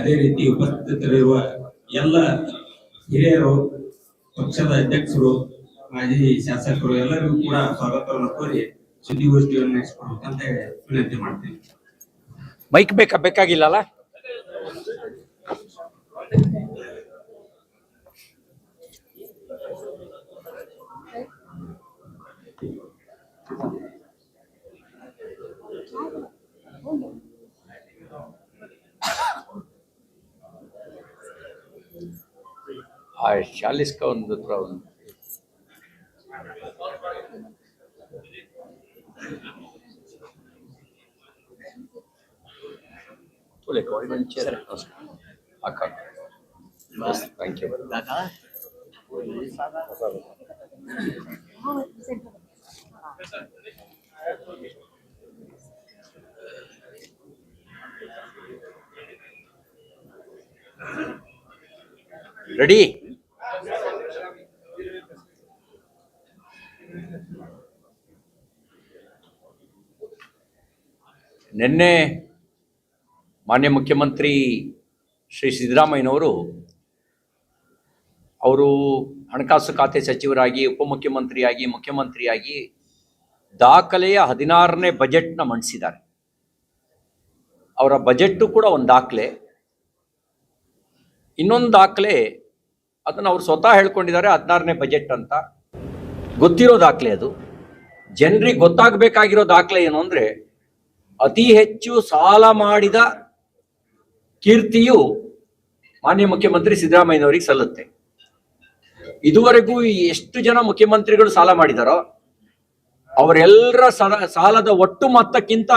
ಅದೇ ರೀತಿ ಉಪಸ್ಥಿತರಿರುವ ಎಲ್ಲ ಹಿರಿಯರು ಪಕ್ಷದ ಅಧ್ಯಕ್ಷರು ಮಾಜಿ ಶಾಸಕರು ಎಲ್ಲರಿಗೂ ಕೂಡ ಸ್ವಾಗತವನ್ನು ಕೋರಿ ಸುದ್ದಿಗೋಷ್ಠಿಯನ್ನು ನಡೆಸಿಕೊಡ್ಬೇಕಂತ ವಿನಂತಿ ಮಾಡ್ತೀನಿ. ಮೈಕ್ ಬೇಕಾ? ಬೇಕಾಗಿಲ್ಲಲ್ಲ? ಆ ಶಾಲಿಸ್ಕ ಒಂದು ಹತ್ರ ಒಂದು ತೋಲೆ ಕೋಳಿ ಮಂಚೂರಿ ಅಕ್ಕ ಬಸ್ ಥ್ಯಾಂಕ್ ಯು ರೆಡಿ ನಿನ್ನೆ ಮಾನ್ಯ ಮುಖ್ಯಮಂತ್ರಿ ಶ್ರೀ ಸಿದ್ದರಾಮಯ್ಯನವರು ಅವರು ಹಣಕಾಸು ಖಾತೆ ಸಚಿವರಾಗಿ, ಉಪಮುಖ್ಯಮಂತ್ರಿಯಾಗಿ, ಮುಖ್ಯಮಂತ್ರಿಯಾಗಿ ದಾಖಲೆಯ ಹದಿನಾರನೇ ಬಜೆಟ್ನ ಮಂಡಿಸಿದ್ದಾರೆ. ಅವರ ಬಜೆಟ್ಟು ಕೂಡ ಒಂದು ದಾಖಲೆ. ಇನ್ನೊಂದು ದಾಖಲೆ, ಅದನ್ನು ಅವ್ರು ಸ್ವತಃ ಹೇಳ್ಕೊಂಡಿದ್ದಾರೆ, ಹದಿನಾರನೇ ಬಜೆಟ್ ಅಂತ. ಗೊತ್ತಿರೋ ದಾಖಲೆ ಅದು. ಜನರಿಗೆ ಗೊತ್ತಾಗಬೇಕಾಗಿರೋ ದಾಖಲೆ ಏನು ಅಂದರೆ ಅತಿ ಹೆಚ್ಚು ಸಾಲ ಮಾಡಿದ ಕೀರ್ತಿಯು ಮಾನ್ಯ ಮುಖ್ಯಮಂತ್ರಿ ಸಿದ್ದರಾಮಯ್ಯನವರಿಗೆ ಸಲ್ಲುತ್ತೆ. ಇದುವರೆಗೂ ಎಷ್ಟು ಜನ ಮುಖ್ಯಮಂತ್ರಿಗಳು ಸಾಲ ಮಾಡಿದಾರೋ, ಅವರೆಲ್ಲರ ಸಾಲ, ಸಾಲದ ಒಟ್ಟು ಮೊತ್ತಕ್ಕಿಂತ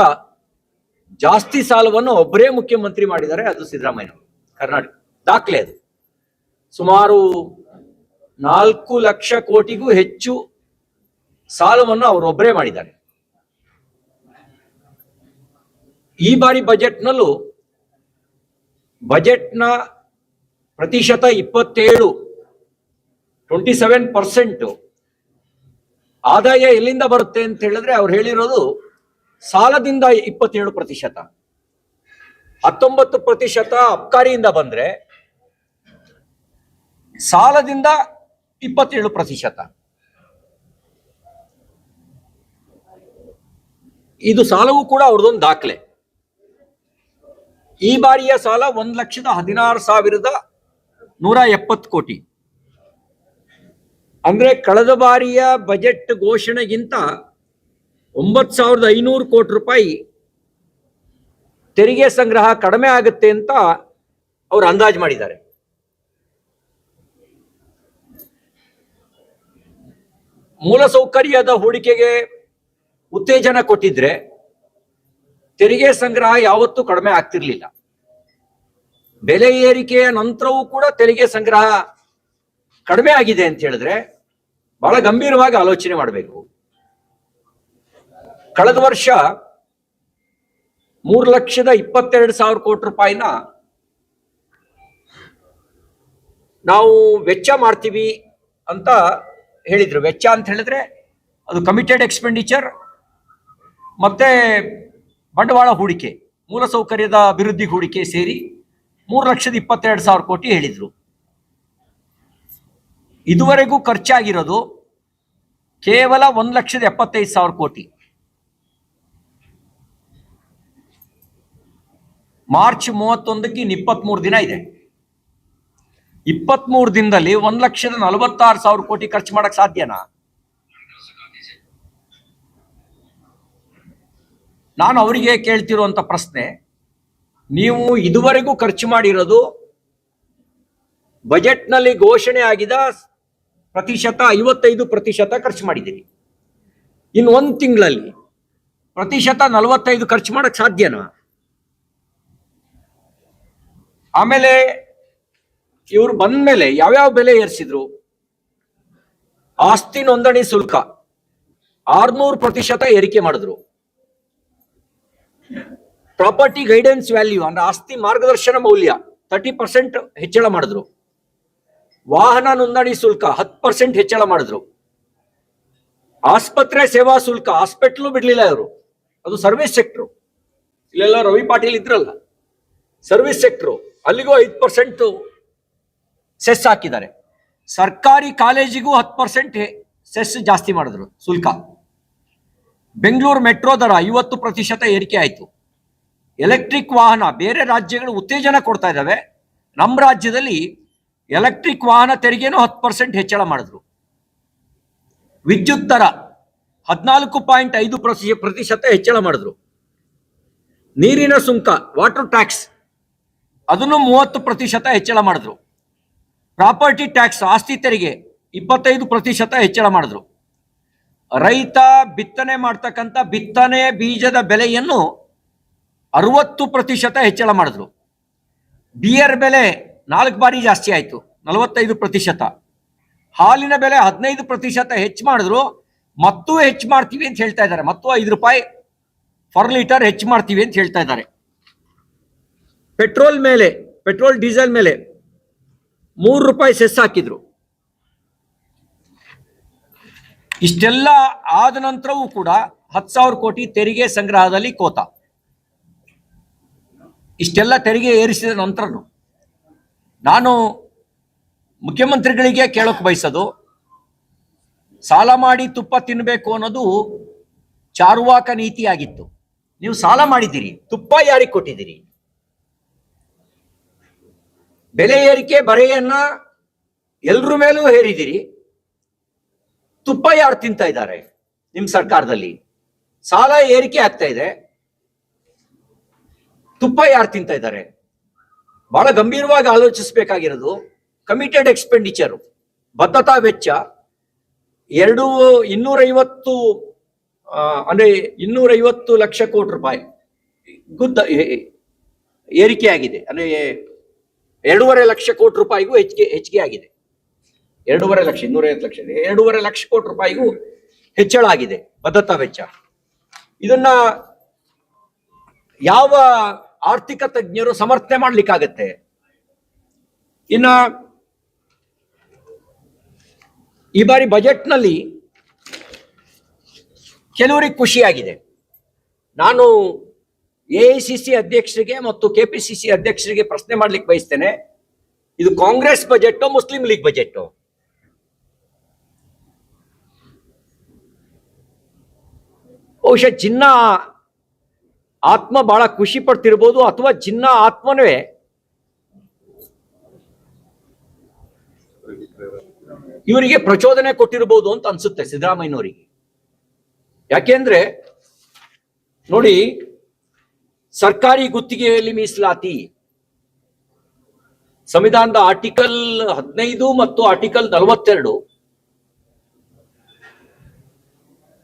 ಜಾಸ್ತಿ ಸಾಲವನ್ನು ಒಬ್ಬರೇ ಮುಖ್ಯಮಂತ್ರಿ ಮಾಡಿದ್ದಾರೆ, ಅದು ಸಿದ್ದರಾಮಯ್ಯನವರು. ಕರ್ನಾಟಕ, ದಾಖಲೆ ಅದು. ಸುಮಾರು ನಾಲ್ಕು ಲಕ್ಷ ಕೋಟಿಗೂ ಹೆಚ್ಚು ಸಾಲವನ್ನು ಅವರೊಬ್ಬರೇ ಮಾಡಿದ್ದಾರೆ. ಈ ಬಾರಿ ಬಜೆಟ್ನಲ್ಲೂ ಬಜೆಟ್ನ ಪ್ರತಿಶತ ಇಪ್ಪತ್ತೇಳು ಟ್ವೆಂಟಿ ಸೆವೆನ್ ಪರ್ಸೆಂಟ್ ಆದಾಯ ಎಲ್ಲಿಂದ ಬರುತ್ತೆ ಅಂತ ಹೇಳಿದ್ರೆ ಅವ್ರು ಹೇಳಿರೋದು ಸಾಲದಿಂದ ಇಪ್ಪತ್ತೇಳು ಪ್ರತಿಶತ. ಹತ್ತೊಂಬತ್ತು ಪ್ರತಿಶತ ಅಬ್ಕಾರಿಯಿಂದ ಬಂದ್ರೆ ಸಾಲದಿಂದ ಇಪ್ಪತ್ತೇಳು ಪ್ರತಿಶತ. ಇದು ಸಾಲವೂ ಕೂಡ ಅವ್ರದ್ದೊಂದು ದಾಖಲೆ. ಈ ಬಾರಿಯ ಸಾಲ ಒಂದ್ ಲಕ್ಷದ ಹದಿನಾರು ಸಾವಿರದ ನೂರ ಎಪ್ಪತ್ತು ಕೋಟಿ. ಅಂದ್ರೆ ಕಳೆದ ಬಾರಿಯ ಬಜೆಟ್ ಘೋಷಣೆಗಿಂತ ಒಂಬತ್ತು ಸಾವಿರದ ಐನೂರು ಕೋಟಿ ರೂಪಾಯಿ ತೆರಿಗೆ ಸಂಗ್ರಹ ಕಡಿಮೆ ಆಗುತ್ತೆ ಅಂತ ಅವರು ಅಂದಾಜು ಮಾಡಿದ್ದಾರೆ. ಮೂಲಸೌಕರ್ಯದ ಹೂಡಿಕೆಗೆ ಉತ್ತೇಜನ ಕೊಟ್ಟಿದ್ರೆ ತೆರಿಗೆ ಸಂಗ್ರಹ ಯಾವತ್ತೂ ಕಡಿಮೆ ಆಗ್ತಿರ್ಲಿಲ್ಲ. ಬೆಲೆ ಏರಿಕೆಯ ನಂತರವೂ ಕೂಡ ತೆರಿಗೆ ಸಂಗ್ರಹ ಕಡಿಮೆ ಆಗಿದೆ ಅಂತ ಹೇಳಿದ್ರೆ ಬಹಳ ಗಂಭೀರವಾಗಿ ಆಲೋಚನೆ ಮಾಡಬೇಕು. ಕಳೆದ ವರ್ಷ ಮೂರು ಲಕ್ಷದ ಇಪ್ಪತ್ತೆರಡು ಸಾವಿರ ಕೋಟಿ ರೂಪಾಯಿನ ನಾವು ವೆಚ್ಚ ಮಾಡ್ತೀವಿ ಅಂತ ಹೇಳಿದ್ರು. ವೆಚ್ಚ ಅಂತ ಹೇಳಿದ್ರೆ ಅದು ಕಮಿಟೆಡ್ ಎಕ್ಸ್ಪೆಂಡಿಚರ್ ಮತ್ತೆ ಬಂಡವಾಳ ಹೂಡಿಕೆ, ಮೂಲಸೌಕರ್ಯದ ಅಭಿವೃದ್ಧಿ ಹೂಡಿಕೆ ಸೇರಿ ಮೂರು ಲಕ್ಷದ ಇಪ್ಪತ್ತೆರಡು ಸಾವಿರ ಕೋಟಿ ಹೇಳಿದ್ರು. ಇದುವರೆಗೂ ಖರ್ಚಾಗಿರೋದು ಕೇವಲ ಒಂದು ಲಕ್ಷದ ಎಪ್ಪತ್ತೈದು ಸಾವಿರ ಕೋಟಿ. ಮಾರ್ಚ್ ಮೂವತ್ತೊಂದಕ್ಕೆ ಇನ್ನು ಇಪ್ಪತ್ಮೂರು ದಿನ ಇದೆ. ಇಪ್ಪತ್ಮೂರು ದಿನದಲ್ಲಿ ಒಂದ್ ಲಕ್ಷದ ನಲವತ್ತಾರು ಸಾವಿರ ಕೋಟಿ ಖರ್ಚು ಮಾಡಕ್ ಸಾಧ್ಯನಾ? ನಾನು ಅವರಿಗೆ ಕೇಳ್ತಿರುವಂತ ಪ್ರಶ್ನೆ ನೀವು ಇದುವರೆಗೂ ಖರ್ಚು ಮಾಡಿರೋದು ಬಜೆಟ್ನಲ್ಲಿ ಘೋಷಣೆ ಆಗಿದ ಪ್ರತಿಶತ, ಐವತ್ತೈದು ಪ್ರತಿಶತ ಖರ್ಚು ಮಾಡಿದ್ದೀರಿ. ಇನ್ನು ಒಂದು ತಿಂಗಳಲ್ಲಿ ಪ್ರತಿಶತ ನಲವತ್ತೈದು ಖರ್ಚು ಮಾಡಕ್ ಸಾಧ್ಯನಾ? ಆಮೇಲೆ ಇವರು ಬಂದ್ಮೇಲೆ ಯಾವ್ಯಾವ ಬೆಲೆ ಏರಿಸಿದ್ರು? ಆಸ್ತಿ ನೋಂದಣಿ ಶುಲ್ಕ ಆರ್ನೂರು ಪ್ರತಿಶತ ಏರಿಕೆ ಮಾಡಿದ್ರು. ಪ್ರಾಪರ್ಟಿ ಗೈಡೆನ್ಸ್ ವ್ಯಾಲ್ಯೂ ಅಂದ್ರೆ ಆಸ್ತಿ ಮಾರ್ಗದರ್ಶನ ಮೌಲ್ಯ ತರ್ಟಿ ಪರ್ಸೆಂಟ್ ಹೆಚ್ಚಳ ಮಾಡಿದ್ರು. ವಾಹನ ನೋಂದಣಿ ಶುಲ್ಕ ಹತ್ತು ಪರ್ಸೆಂಟ್ ಹೆಚ್ಚಳ ಮಾಡಿದ್ರು. ಆಸ್ಪತ್ರೆ ಸೇವಾ ಶುಲ್ಕ ಹಾಸ್ಪಿಟ್ಲು ಬಿಡ್ಲಿಲ್ಲ ಇವರು. ಅದು ಸರ್ವಿಸ್ ಸೆಕ್ಟ್ರು ಇಲ್ಲೆಲ್ಲ ರವಿ ಪಾಟೀಲ್ ಇದ್ರಲ್ಲ. ಸರ್ವಿಸ್ ಸೆಕ್ಟ್ರು ಅಲ್ಲಿಗೂ ಐದು ಪರ್ಸೆಂಟ್ ಸೆಸ್ ಹಾಕಿದ್ದಾರೆ. ಸರ್ಕಾರಿ ಕಾಲೇಜಿಗೂ ಹತ್ತು ಪರ್ಸೆಂಟ್ ಸೆಸ್ ಜಾಸ್ತಿ ಮಾಡಿದ್ರು ಶುಲ್ಕ. ಬೆಂಗಳೂರು ಮೆಟ್ರೋ ದರ ಐವತ್ತು ಪ್ರತಿಶತ ಏರಿಕೆ ಆಯಿತು. ಎಲೆಕ್ಟ್ರಿಕ್ ವಾಹನ, ಬೇರೆ ರಾಜ್ಯಗಳು ಉತ್ತೇಜನ ಕೊಡ್ತಾ ಇದ್ದಾವೆ. ನಮ್ಮ ರಾಜ್ಯದಲ್ಲಿ ಎಲೆಕ್ಟ್ರಿಕ್ ವಾಹನ ತೆರಿಗೆನೂ ಹತ್ತು ಪರ್ಸೆಂಟ್ ಹೆಚ್ಚಳ ಮಾಡಿದ್ರು. ವಿದ್ಯುತ್ ದರ ಹದಿನಾಲ್ಕು ಪಾಯಿಂಟ್ ಐದು ಪ್ರತಿ ಪ್ರತಿಶತ ಹೆಚ್ಚಳ ಮಾಡಿದ್ರು. ನೀರಿನ ಸುಂಕ ವಾಟರ್ ಟ್ಯಾಕ್ಸ್ ಅದನ್ನು ಮೂವತ್ತು ಪ್ರತಿಶತ ಹೆಚ್ಚಳ ಮಾಡಿದ್ರು. ಪ್ರಾಪರ್ಟಿ ಟ್ಯಾಕ್ಸ್ ಆಸ್ತಿ ತೆರಿಗೆ ಇಪ್ಪತ್ತೈದು ಪ್ರತಿಶತ ಹೆಚ್ಚಳ ಮಾಡಿದ್ರು. ರೈತ ಬಿತ್ತನೆ ಮಾಡ್ತಕ್ಕಂಥ ಬಿತ್ತನೆ ಬೀಜದ ಬೆಲೆಯನ್ನು ಅರವತ್ತು ಪ್ರತಿಶತ ಹೆಚ್ಚಳ ಮಾಡಿದ್ರು. ಬಿಯರ್ ಬೆಲೆ ನಾಲ್ಕು ಬಾರಿ ಜಾಸ್ತಿ ಆಯಿತು, ನಲವತ್ತೈದು ಪ್ರತಿಶತ. ಹಾಲಿನ ಬೆಲೆ ಹದಿನೈದು ಪ್ರತಿಶತ ಹೆಚ್ಚು ಮಾಡಿದ್ರು, ಮತ್ತೂ ಹೆಚ್ಚು ಮಾಡ್ತೀವಿ ಅಂತ ಹೇಳ್ತಾ ಇದ್ದಾರೆ. ಮತ್ತು ಐದು ರೂಪಾಯಿ ಫರ್ ಲೀಟರ್ ಹೆಚ್ಚು ಮಾಡ್ತೀವಿ ಅಂತ ಹೇಳ್ತಾ ಇದ್ದಾರೆ. ಪೆಟ್ರೋಲ್ ಮೇಲೆ, ಪೆಟ್ರೋಲ್ ಡೀಸೆಲ್ ಮೇಲೆ ಮೂರು ರೂಪಾಯಿ ಸೆಸ್ ಹಾಕಿದ್ರು. ಇಷ್ಟೆಲ್ಲ ಆದ ನಂತರವೂ ಕೂಡ ಹತ್ತು ಸಾವಿರ ಕೋಟಿ ತೆರಿಗೆ ಸಂಗ್ರಹದಲ್ಲಿ ಕೋತ. ಇಷ್ಟೆಲ್ಲ ತೆರಿಗೆ ಏರಿಸಿದ ನಂತರನು ನಾನು ಮುಖ್ಯಮಂತ್ರಿಗಳಿಗೆ ಕೇಳೋಕೆ ಬಯಸೋದು, ಸಾಲ ಮಾಡಿ ತುಪ್ಪ ತಿನ್ನಬೇಕು ಅನ್ನೋದು ಚಾರುವಾಕ ನೀತಿ ಆಗಿತ್ತು ನೀವು ಸಾಲ ಮಾಡಿದ್ದೀರಿ, ತುಪ್ಪ ಯಾರಿಗೆ ಕೊಟ್ಟಿದ್ದೀರಿ? ಬೆಲೆ ಏರಿಕೆ ಬರೆಯನ್ನ ಎಲ್ರ ಮೇಲೂ ಹೇರಿದಿರಿ ತುಪ್ಪ ಯಾರು ತಿಂತಾ ಇದ್ದಾರೆ ನಿಮ್ ಸರ್ಕಾರದಲ್ಲಿ? ಸಾಲ ಏರಿಕೆ ಆಗ್ತಾ ಇದೆ. ತುಪ್ಪ ಯಾರು ತಿಂತ ಇದ್ದಾರೆ? ಬಹಳ ಗಂಭೀರವಾಗಿ ಆಲೋಚಿಸಬೇಕಾಗಿರೋದು ಕಮಿಟೆಡ್ ಎಕ್ಸ್ಪೆಂಡಿಚರ್ ಭದ್ರತಾ ವೆಚ್ಚ, ಎರಡು ಇನ್ನೂರೈವತ್ತು ಅಂದ್ರೆ ಇನ್ನೂರೈವತ್ತು ಲಕ್ಷ ಕೋಟಿ ರೂಪಾಯಿ. ಗುದ್ದ ಏರಿಕೆಯಾಗಿದೆ. ಅಂದ್ರೆ ಎರಡೂವರೆ ಲಕ್ಷ ಕೋಟಿ ರೂಪಾಯಿಗೂ ಹೆಚ್ಚಿಗೆ ಹೆಚ್ಚಿಗೆ ಆಗಿದೆ. ಎರಡೂವರೆ ಲಕ್ಷ, ಇನ್ನೂರೈವತ್ತು ಲಕ್ಷ. ಎರಡೂವರೆ ಲಕ್ಷ ಕೋಟಿ ರೂಪಾಯಿಗೂ ಹೆಚ್ಚಳ ಆಗಿದೆ ಭದ್ರತಾ ವೆಚ್ಚ. ಇದನ್ನ ಯಾವ ಆರ್ಥಿಕ ತಜ್ಞರು ಸಮರ್ಥನೆ ಮಾಡ್ಲಿಕ್ಕಾಗತ್ತೆ. ಇನ್ನ ಈ ಬಾರಿ ಬಜೆಟ್ನಲ್ಲಿ ಕೆಲವರಿಗೆ ಖುಷಿಯಾಗಿದೆ. ನಾನು ಎ ಐ ಸಿ ಸಿ ಅಧ್ಯಕ್ಷರಿಗೆ ಮತ್ತು ಕೆ ಪಿ ಸಿ ಸಿ ಅಧ್ಯಕ್ಷರಿಗೆ ಪ್ರಶ್ನೆ ಮಾಡ್ಲಿಕ್ಕೆ ಬಯಸ್ತೇನೆ. ಇದು Congress budget, Muslim league budget? ಬಹುಶಃ ಜಿನ್ನ ಆತ್ಮ ಬಹಳ ಖುಷಿ ಪಡ್ತಿರ್ಬೋದು ಅಥವಾ ಜಿನ್ನ ಆತ್ಮನೇ. ಇವರಿಗೆ ಪ್ರಚೋದನೆ ಕೊಟ್ಟಿರ್ಬೋದು ಅಂತ ಅನ್ಸುತ್ತೆ ಸಿದ್ದರಾಮಯ್ಯನವರಿಗೆ. ಯಾಕೆಂದ್ರೆ, ನೋಡಿ, ಸರ್ಕಾರಿ ಗುತ್ತಿಗೆಯಲ್ಲಿ ಮೀಸಲಾತಿ. ಸಂವಿಧಾನದ ಆರ್ಟಿಕಲ್ ಹದಿನೈದು ಮತ್ತು ಆರ್ಟಿಕಲ್ ನಲವತ್ತೆರಡು.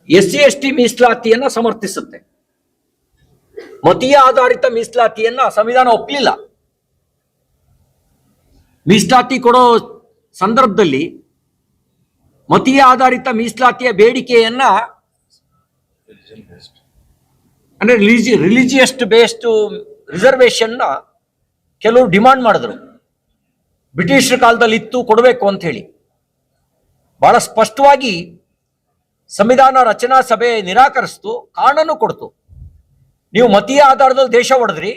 ಎಸ್ ಸಿ ಎಸ್ ಟಿ ಮೀಸಲಾತಿಯನ್ನ ಸಮರ್ಥಿಸುತ್ತೆ. ಮತೀಯ ಆಧಾರಿತ ಮೀಸಲಾತಿಯನ್ನ ಸಂವಿಧಾನ ಒಪ್ಪಲಿಲ್ಲ. ಮೀಸಲಾತಿ ಕೊಡೋ ಸಂದರ್ಭದಲ್ಲಿ ಮತೀಯ ಆಧಾರಿತ ಮೀಸಲಾತಿಯ ಬೇಡಿಕೆಯನ್ನ ಅಂದ್ರೆ ರಿಲಿಜಿ ರಿಲಿಜಿಯಸ್ ಬೇಸ್ಡ್ ರಿಸರ್ವೇಶನ್ನ ಕೆಲವರು ಡಿಮಾಂಡ್ ಮಾಡಿದ್ರು. ಬ್ರಿಟಿಷರ ಕಾಲದಲ್ಲಿ ಇತ್ತು ಕೊಡಬೇಕು ಅಂತ ಹೇಳಿ. ಬಹಳ ಸ್ಪಷ್ಟವಾಗಿ ಸಂವಿಧಾನ ರಚನಾ ಸಭೆ ನಿರಾಕರಿಸ್ತು ಕಾರಣನೂ ಕೊಡ್ತು. ನೀವು ಮತೀಯ ಆಧಾರದಲ್ಲಿ ದೇಶ ಹೊಡೆದ್ರಿ.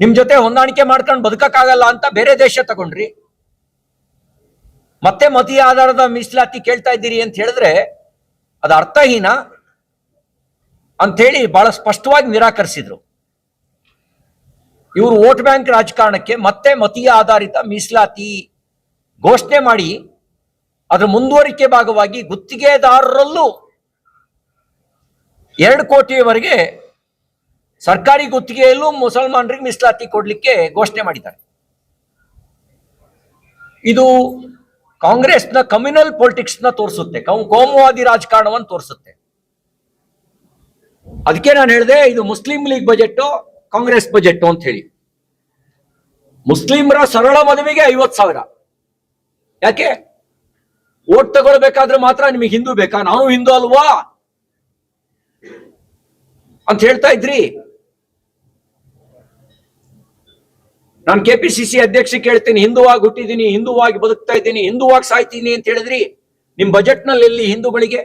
ನಿಮ್ ಜೊತೆ ಹೊಂದಾಣಿಕೆ ಮಾಡ್ಕೊಂಡು ಬದುಕಕ್ಕಾಗಲ್ಲ ಅಂತ ಬೇರೆ ದೇಶ ತಗೊಂಡ್ರಿ. ಮತ್ತೆ ಮತೀಯ ಆಧಾರದ ಮೀಸಲಾತಿ ಕೇಳ್ತಾ ಇದ್ದೀರಿ ಅಂತ ಹೇಳಿದ್ರೆ ಅದು ಅರ್ಥಹೀನ ಅಂತೇಳಿ ಬಹಳ ಸ್ಪಷ್ಟವಾಗಿ ನಿರಾಕರಿಸಿದ್ರು. ಇವರು ವೋಟ್ ಬ್ಯಾಂಕ್ ರಾಜಕಾರಣಕ್ಕೆ ಮತ್ತೆ ಮತೀಯ ಆಧಾರಿತ ಮೀಸಲಾತಿ ಘೋಷಣೆ ಮಾಡಿ ಅದರ ಮುಂದುವರಿಕೆ ಭಾಗವಾಗಿ ಗುತ್ತಿಗೆದಾರರಲ್ಲೂ ಎರಡು ಕೋಟಿಯವರೆಗೆ ಸರ್ಕಾರಿ ಗುತ್ತಿಗೆಯಲ್ಲೂ ಮುಸಲ್ಮಾನರಿಗೆ ಮೀಸಲಾತಿ ಕೊಡಲಿಕ್ಕೆ ಘೋಷಣೆ ಮಾಡಿದ್ದಾರೆ. ಇದು ಕಾಂಗ್ರೆಸ್ನ ಕಮ್ಯುನಲ್ನ ತೋರಿಸುತ್ತೆ. ಕೋಮುವಾದಿ ರಾಜಕಾರಣವನ್ನು ತೋರಿಸುತ್ತೆ. ಅದಕ್ಕೆ ನಾನು ಹೇಳಿದೆ, ಇದು Muslim league budget, Congress budget ಅಂತ ಹೇಳಿ. ಮುಸ್ಲಿಮರ ಸರಳ ಮದುವೆಗೆ ಐವತ್ ಸಾವಿರ. ಯಾಕೆ? ಓಟ್ ತಗೊಳ್ಬೇಕಾದ್ರೆ ಮಾತ್ರ ನಿಮಗೆ ಹಿಂದೂ ಬೇಕಾ? ನಾವು ಹಿಂದೂ ಅಲ್ವಾ? ಅಂತ ಹೇಳ್ತಾ ಇದ್ರಿ? ನಾನು ಕೆ ಪಿ ಸಿ ಸಿ ಅಧ್ಯಕ್ಷ ಕೇಳ್ತೀನಿ, ಹಿಂದುವಾಗಿ ಹುಟ್ಟಿದ್ದೀನಿ, ಹಿಂದುವಾಗಿ ಬದುಕ್ತಾ ಇದ್ದೀನಿ, ಹಿಂದುವಾಗಿ ಸಾಯ್ತೀನಿ ಅಂತ ಹೇಳಿದ್ರಿ? ನಿಮ್ ಬಜೆಟ್ನಲ್ಲಿ ಎಲ್ಲಿ ಹಿಂದೂಗಳಿಗೆ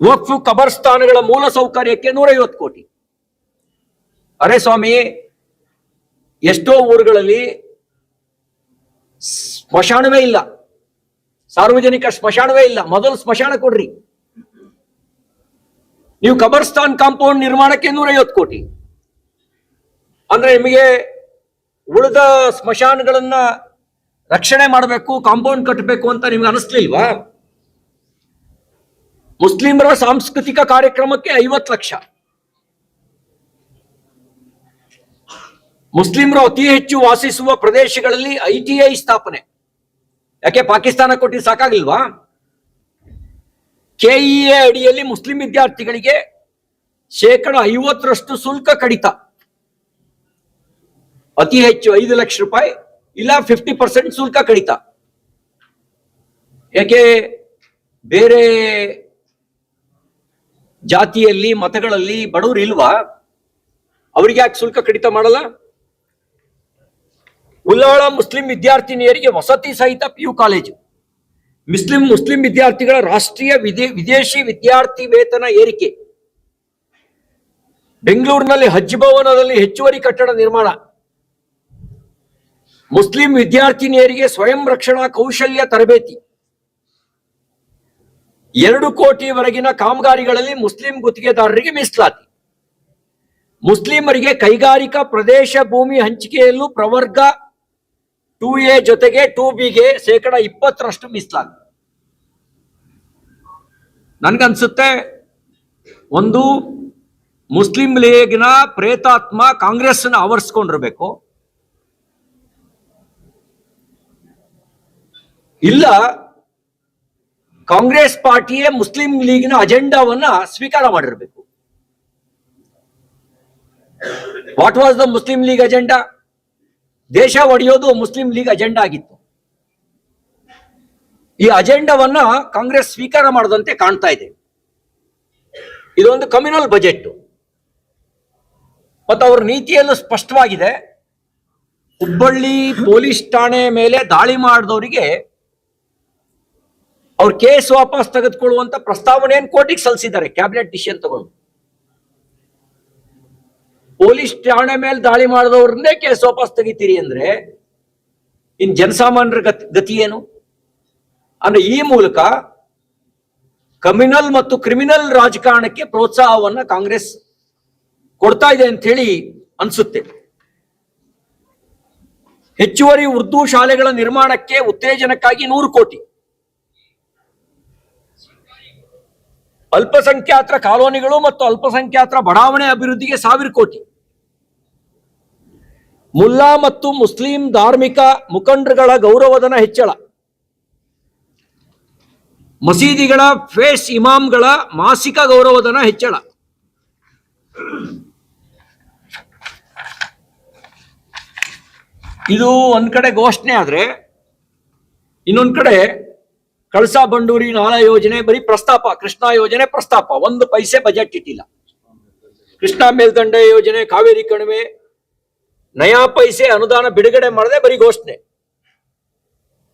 ವಕ್ಫು ಕಬರ್ಸ್ಥಾನಗಳ ಮೂಲ ಸೌಕರ್ಯಕ್ಕೆ ನೂರೈವತ್ತು ಕೋಟಿ. ಅರೆ ಸ್ವಾಮಿ, ಎಷ್ಟೋ ಊರುಗಳಲ್ಲಿ ಸ್ಮಶಾನವೇ ಇಲ್ಲ. ಸಾರ್ವಜನಿಕ ಸ್ಮಶಾನವೇ ಇಲ್ಲ. ಮೊದಲು ಸ್ಮಶಾನ ಕೊಡ್ರಿ. ನೀವು ಕಬರ್ಸ್ತಾನ್ ಕಾಂಪೌಂಡ್ ನಿರ್ಮಾಣಕ್ಕೆ ನೂರೈವತ್ತು ಕೋಟಿ. ಅಂದ್ರೆ ನಿಮಗೆ ಉಳಿದ ಸ್ಮಶಾನಗಳನ್ನ ರಕ್ಷಣೆ ಮಾಡಬೇಕು, ಕಾಂಪೌಂಡ್ ಕಟ್ಟಬೇಕು ಅಂತ ನಿಮ್ಗೆ ಅನಿಸ್ಲಿಲ್ವಾ? ಮುಸ್ಲಿಮರ ಸಾಂಸ್ಕೃತಿಕ ಕಾರ್ಯಕ್ರಮಕ್ಕೆ ಐವತ್ತು ಲಕ್ಷ. ಮುಸ್ಲಿಮರು ಅತಿ ಹೆಚ್ಚು ವಾಸಿಸುವ ಪ್ರದೇಶಗಳಲ್ಲಿ ಐಟಿಐ ಸ್ಥಾಪನೆ. ಯಾಕೆ ಪಾಕಿಸ್ತಾನ ಕೊಟ್ಟಿದ್ದು ಸಾಕಾಗಿಲ್ವಾ ಕೆಇಎ ಅಡಿಯಲ್ಲಿ ಮುಸ್ಲಿಂ ವಿದ್ಯಾರ್ಥಿಗಳಿಗೆ ಶೇಕಡ ಐವತ್ತರಷ್ಟು ಶುಲ್ಕ ಕಡಿತ. ಅತಿ ಹೆಚ್ಚು ಐದು ಲಕ್ಷ ರೂಪಾಯಿ ಇಲ್ಲ ಫಿಫ್ಟಿ ಪರ್ಸೆಂಟ್ ಶುಲ್ಕ ಕಡಿತ. ಯಾಕೆ? ಬೇರೆ ಜಾತಿಯಲ್ಲಿ, ಮತಗಳಲ್ಲಿ ಬಡವರು ಇಲ್ವಾ? ಅವರಿಗೆ ಯಾಕೆ ಶುಲ್ಕ ಕಡಿತ ಮಾಡಲ್ಲ? ಉಲ್ಲಾಳ ಮುಸ್ಲಿಂ ವಿದ್ಯಾರ್ಥಿನಿಯರಿಗೆ ವಸತಿ ಸಹಿತ ಪಿಯು ಕಾಲೇಜು. ಮುಸ್ಲಿಂ ಮುಸ್ಲಿಂ ವಿದ್ಯಾರ್ಥಿಗಳ ರಾಷ್ಟ್ರೀಯ ವಿದೇ ವಿದೇಶಿ ವಿದ್ಯಾರ್ಥಿ ವೇತನ ಏರಿಕೆ. ಬೆಂಗಳೂರಿನಲ್ಲಿ ಹಜ್ ಭವನದಲ್ಲಿ ಹೆಚ್ಚುವರಿ ಕಟ್ಟಡ ನಿರ್ಮಾಣ. ಮುಸ್ಲಿಂ ವಿದ್ಯಾರ್ಥಿನಿಯರಿಗೆ ಸ್ವಯಂ ರಕ್ಷಣಾ ಕೌಶಲ್ಯ ತರಬೇತಿ. ಎರಡು ಕೋಟಿವರೆಗಿನ ಕಾಮಗಾರಿಗಳಲ್ಲಿ ಮುಸ್ಲಿಂ ಗುತ್ತಿಗೆದಾರರಿಗೆ ಮೀಸಲಾತಿ. ಮುಸ್ಲಿಮರಿಗೆ ಕೈಗಾರಿಕಾ ಪ್ರದೇಶ ಭೂಮಿ ಹಂಚಿಕೆಯಲ್ಲೂ ಪ್ರವರ್ಗ ಟೂ ಎ ಜೊತೆಗೆ ಟೂ ಬಿಗೆ ಶೇಕಡ ಇಪ್ಪತ್ತರಷ್ಟು ಮೀಸಲಾತಿ ನನ್ಗನ್ಸುತ್ತೆ, ಒಂದು ಮುಸ್ಲಿಂ ಲೀಗ್ನ ಪ್ರೇತಾತ್ಮ ಕಾಂಗ್ರೆಸ್ನ ಆವರಿಸ್ಕೊಂಡಿರ್ಬೇಕು. ಇಲ್ಲ, ಕಾಂಗ್ರೆಸ್ ಪಾರ್ಟಿಯೇ ಮುಸ್ಲಿಂ ಲೀಗ್ನ ಅಜೆಂಡಾವನ್ನ ಸ್ವೀಕಾರ ಮಾಡಿರ್ಬೇಕು. What was the Muslim League agenda ದೇಶ ಒಡೆಯೋದು ಮುಸ್ಲಿಂ ಲೀಗ್ ಅಜೆಂಡಾ ಆಗಿತ್ತು. ಈ ಅಜೆಂಡಾವನ್ನ ಕಾಂಗ್ರೆಸ್ ಸ್ವೀಕಾರ ಮಾಡದಂತೆ ಕಾಣ್ತಾ ಇದೆ. ಇದೊಂದು ಕಮ್ಯುನಲ್ ಬಜೆಟ್ ಮತ್ತು ಅವ್ರ ನೀತಿಯಲ್ಲೂ ಸ್ಪಷ್ಟವಾಗಿದೆ. ಹುಬ್ಬಳ್ಳಿ ಪೊಲೀಸ್ ಠಾಣೆ ಮೇಲೆ ದಾಳಿ ಮಾಡಿದವರಿಗೆ ಅವ್ರ ಕೇಸ್ ವಾಪಸ್ ತೆಗೆದುಕೊಳ್ಳುವಂತ ಪ್ರಸ್ತಾವನೆಯನ್ನು ಕೋರ್ಟಿಗೆ ಸಲ್ಲಿಸಿದ್ದಾರೆ. ಕ್ಯಾಬಿನೆಟ್ ಡಿಸಿಷನ್ ತಗೊಂಡು. ಪೊಲೀಸ್ ಠಾಣೆ ಮೇಲೆ ದಾಳಿ ಮಾಡಿದವ್ರನ್ನೇ ಕೇಸ್ ವಾಪಸ್ ತೆಗಿತೀರಿ ಅಂದ್ರೆ ಇನ್ ಜನಸಾಮಾನ್ಯರ ಗತಿ ಏನು? ಅಂದ್ರೆ ಈ ಮೂಲಕ ಕಮ್ಯುನಲ್ ಮತ್ತು ಕ್ರಿಮಿನಲ್ ರಾಜಕಾರಣಕ್ಕೆ ಪ್ರೋತ್ಸಾಹವನ್ನ ಕಾಂಗ್ರೆಸ್ ಕೊಡ್ತಾ ಇದೆ ಅಂತ ಹೇಳಿ ಅನ್ಸುತ್ತೆ. ಹೆಚ್ಚುವರಿ ಉರ್ದು ಶಾಲೆಗಳ ನಿರ್ಮಾಣಕ್ಕೆ ಉತ್ತೇಜನಕ್ಕಾಗಿ ನೂರು ಕೋಟಿ. ಅಲ್ಪಸಂಖ್ಯಾತರ ಕಾಲೋನಿಗಳು ಮತ್ತು ಅಲ್ಪಸಂಖ್ಯಾತರ ಬಡಾವಣೆ ಅಭಿವೃದ್ಧಿಗೆ ಸಾವಿರ ಕೋಟಿ. ಮುಲ್ಲಾ ಮತ್ತು ಮುಸ್ಲಿಂ ಧಾರ್ಮಿಕ ಮುಖಂಡರುಗಳ ಗೌರವಧನ ಹೆಚ್ಚಳ. ಮಸೀದಿಗಳ ಫೇಸ್ ಇಮಾಮ್ಗಳ ಮಾಸಿಕ ಗೌರವಧನ ಹೆಚ್ಚಳ. ಇದು ಒಂದ್ ಕಡೆ ಘೋಷಣೆ ಆದ್ರೆ, ಇನ್ನೊಂದ್ ಕಡೆ ಕಳಸಾ ಬಂಡೂರಿ ನಾಲಾ ಯೋಜನೆ ಬರೀ ಪ್ರಸ್ತಾಪ, ಕೃಷ್ಣಾ ಯೋಜನೆ ಪ್ರಸ್ತಾಪ, ಒಂದು ಪೈಸೆ ಬಜೆಟ್ ಇಟ್ಟಿಲ್ಲ. ಕೃಷ್ಣಾ ಮೇಲ್ದಂಡೆ ಯೋಜನೆ, ಕಾವೇರಿ ಕಣಿವೆ ನಯಾ ಪೈಸೆ ಅನುದಾನ ಬಿಡುಗಡೆ ಮಾಡದೆ ಬರೀ ಘೋಷಣೆ.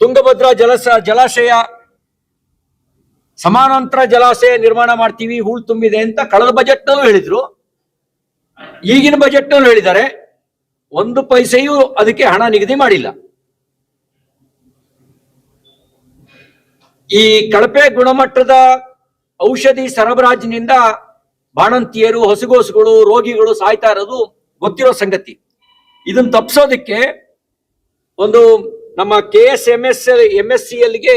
ತುಂಗಭದ್ರಾ ಜಲಸ ಜಲಾಶಯ, ಸಮಾನಾಂತರ ಜಲಾಶಯ ನಿರ್ಮಾಣ ಮಾಡ್ತೀವಿ, ಹೂಳ್ ತುಂಬಿದೆ ಅಂತ ಕಳೆದ ಬಜೆಟ್ ನಲ್ಲೂ ಹೇಳಿದ್ರು. ಈಗಿನ ಬಜೆಟ್ ನಲ್ಲೂ ಹೇಳಿದ್ದಾರೆ, ಒಂದು ಪೈಸೆಯೂ ಅದಕ್ಕೆ ಹಣ ನಿಗದಿ ಮಾಡಿಲ್ಲ. ಈ ಕಳಪೆ ಗುಣಮಟ್ಟದ ಔಷಧಿ ಸರಬರಾಜಿನಿಂದ ಬಾಣಂತಿಯರು, ಹಸುಗೋಸುಗಳು, ರೋಗಿಗಳು ಸಾಯ್ತಾ ಇರೋದು ಗೊತ್ತಿರೋ ಸಂಗತಿ. ಇದನ್ನ ತಪ್ಪಿಸೋದಕ್ಕೆ ಒಂದು ನಮ್ಮ K S M S M S C ಎಲ್ಗೆ